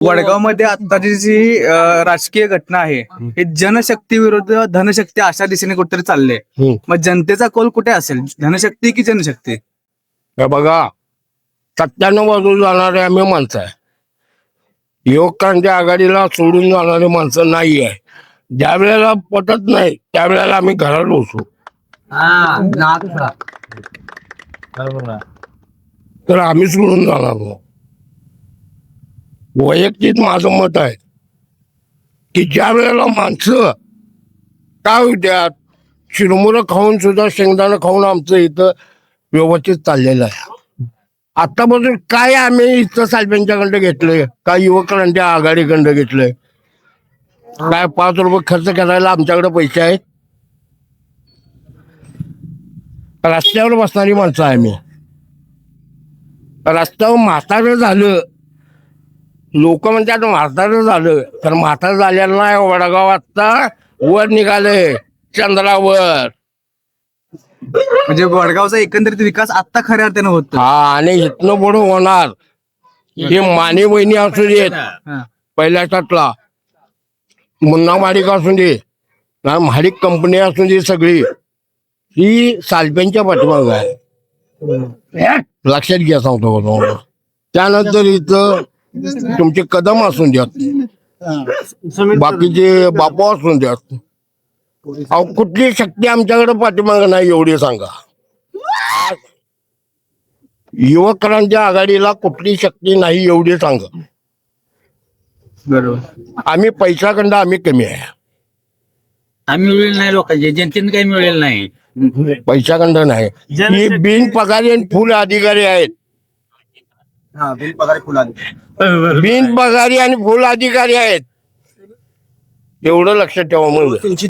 वडगावमध्ये आत्ताची जी अं, राजकीय घटना आहे हे. जनशक्ती विरुद्ध धनशक्ती अशा दिशेने कुठेतरी चालले हम्म. मग जनतेचा कौल कुठे असेल? धनशक्ती की जनशक्ती? हे बघा सत्त्याण्णव बाजू जाणारे आम्ही माणसं आहे. युवकांच्या आघाडीला सोडून जाणारे माणसं नाही आहे. ज्या वेळेला पटत नाही त्यावेळेला आम्ही घरात बसू. तर आम्ही सोडून जाणार नाही. वैयक्तिक माझं मत आहे की ज्या वेळेला माणसं काय होत्यात चिरमुरं खाऊन सुद्धा शेंगदाणं खाऊन आमचं इथं व्यवस्थित चाललेलं आहे. आतापासून काय आम्ही इथं साहेबांच्याकडं घेतलंय काय युवकांच्या आघाडीकडं घेतलंय काय पाच रुपये खर्च करायला आमच्याकडे पैसे आहेत? रस्त्यावर बसणारी माणसं आहे मी रस्त्यावर म्हातारं झालं लोक म्हणतात म्हातारं झालं. तर म्हातारं झालेलं नाही वडगाव आता वर निघाले चंद्रावर. म्हणजे वडगावचा एकंदरीत विकास आता खऱ्या अर्थानं होतो हा आणि इथनं पुढे होणार. हे माने बहिणी असू देत. हा. पहिल्या टाटला मुन्ना माडिक असू दे ना माडिक कंपनी असू दे सगळी. ही सालप्यांच्या पाठीमाग आहे. लक्षात घ्या सांगतो. त्यानंतर इथं तुमचे कदम असून द्यात. बाकीचे बापू असून द्यात. अहो कुठली शक्ती आमच्याकडे पाठीमाग नाही एवढी सांगा. युवकांच्या आघाडीला कुठली शक्ती नाही एवढी सांगा. बरोबर. आम्ही पैशाखंड आम्ही कमी आहे. आम्ही मिळेल नाही लोकांचे जनतेने काही मिळेल नाही. पैशाखंड नाही. ही बिन पगारी आणि फुल अधिकारी आहेत. बिन पगारी आणि फुल अधिकारी आहेत. एवढं लक्षात ठेवा म्हणजे.